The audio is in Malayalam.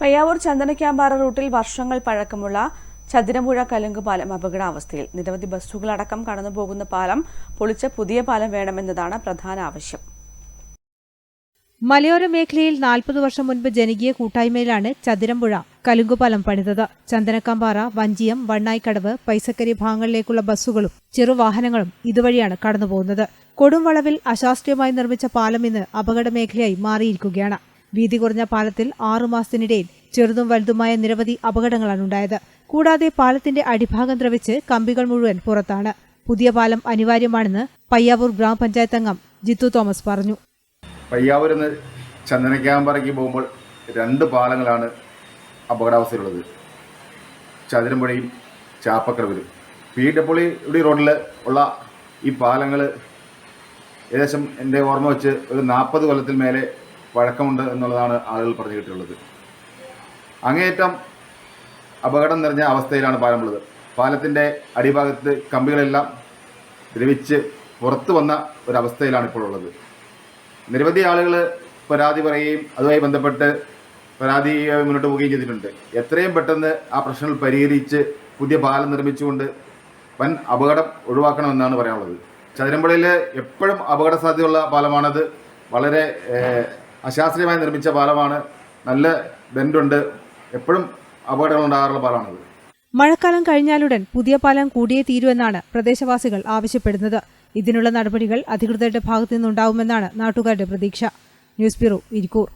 പയ്യാവൂർ ചന്ദനക്യാമ്പാറ റൂട്ടിൽ വർഷങ്ങൾ പഴക്കമുള്ള ചതുരമ്പുഴ കലുങ്ക് പാലം അപകടാവസ്ഥയിൽ. നിരവധി ബസ്സുകളടക്കം കടന്നുപോകുന്ന പാലം പൊളിച്ച പുതിയ പാലം വേണമെന്നതാണ് പ്രധാന ആവശ്യം. മലയോര മേഖലയിൽ നാൽപ്പത് വർഷം മുൻപ് ജനകീയ കൂട്ടായ്മയിലാണ് ചതുരമ്പുഴ കലുങ്കുപാലം പണിതത്. ചന്ദനക്കാമ്പാറ വഞ്ചിയം വണ്ണായിക്കടവ് പൈസക്കരി ഭാഗങ്ങളിലേക്കുള്ള ബസ്സുകളും ചെറുവാഹനങ്ങളും ഇതുവഴിയാണ് കടന്നുപോകുന്നത്. കൊടുംവളവിൽ അശാസ്ത്രീയമായി നിർമ്മിച്ച പാലം ഇന്ന് അപകട മേഖലയായി മാറിയിരിക്കുകയാണ്. വീതി കുറഞ്ഞ പാലത്തിൽ ആറുമാസത്തിനിടയിൽ ചെറുതും വലുതുമായ നിരവധി അപകടങ്ങളാണ് ഉണ്ടായത്. കൂടാതെ പാലത്തിന്റെ അടിഭാഗം ദ്രവിച്ച് കമ്പികൾ മുഴുവൻ പുറത്താണ്. പുതിയ പാലം അനിവാര്യമാണെന്ന് പയ്യാവൂർ ഗ്രാമപഞ്ചായത്ത് അംഗം ജിത്തു തോമസ് പറഞ്ഞു. പയ്യാവൂർ നിന്ന് ചന്ദനക്യാമ്പറയ്ക്ക് പോകുമ്പോൾ രണ്ട് പാലങ്ങളാണ് അപകടാവസ്ഥയിലുള്ളത്. ചതുരമ്പുഴയും ചാപ്പക്കടവിലും. പി ഡബ്ല്യു റോഡിൽ ഉള്ള ഈ പാലങ്ങൾ ഏകദേശം എന്റെ ഓർമ്മ വെച്ച് ഒരു നാൽപ്പത് കൊല്ലത്തിൽ മേലെ പഴക്കമുണ്ട് എന്നുള്ളതാണ് ആളുകൾ പറഞ്ഞു കിട്ടിയുള്ളത് അങ്ങേയറ്റം അപകടം നിറഞ്ഞ അവസ്ഥയിലാണ് പാലമുള്ളത്. പാലത്തിന്റെ അടിഭാഗത്ത് കമ്പികളെല്ലാം ദ്രവിച്ച് പുറത്തു വന്ന ഒരവസ്ഥയിലാണ് ഇപ്പോൾ ഉള്ളത്. നിരവധി ആളുകൾ പരാതി പറയുകയും അതുമായി ബന്ധപ്പെട്ട് പരാതി മുന്നോട്ട് പോവുകയും ചെയ്തിട്ടുണ്ട്. എത്രയും പെട്ടെന്ന് ആ പ്രശ്നങ്ങൾ പരിഹരിച്ച് പുതിയ പാലം നിർമ്മിച്ചുകൊണ്ട് വൻ അപകടം ഒഴിവാക്കണമെന്നാണ് പറയാനുള്ളത്. ചതുരമ്പുഴയിൽ എപ്പോഴും അപകട സാധ്യതയുള്ള പാലമാണത്. വളരെ അശാസ്ത്രീയമായി നിർമ്മിച്ച പാലമാണ്. നല്ല ബെൻഡുണ്ട്. എപ്പോഴും അപകടങ്ങൾ ഉണ്ടാകാറുള്ള പാലമാണിത് മഴക്കാലം കഴിഞ്ഞാലുടൻ പുതിയ പാലം കൂടിയേ തീരുവെന്നാണ് പ്രദേശവാസികൾ ആവശ്യപ്പെടുന്നത്. ഇതിനുള്ള നടപടികൾ അധികൃതരുടെ ഭാഗത്തു നിന്നുണ്ടാവുമെന്നാണ് നാട്ടുകാരുടെ പ്രതീക്ഷ. News bureau Irikkur.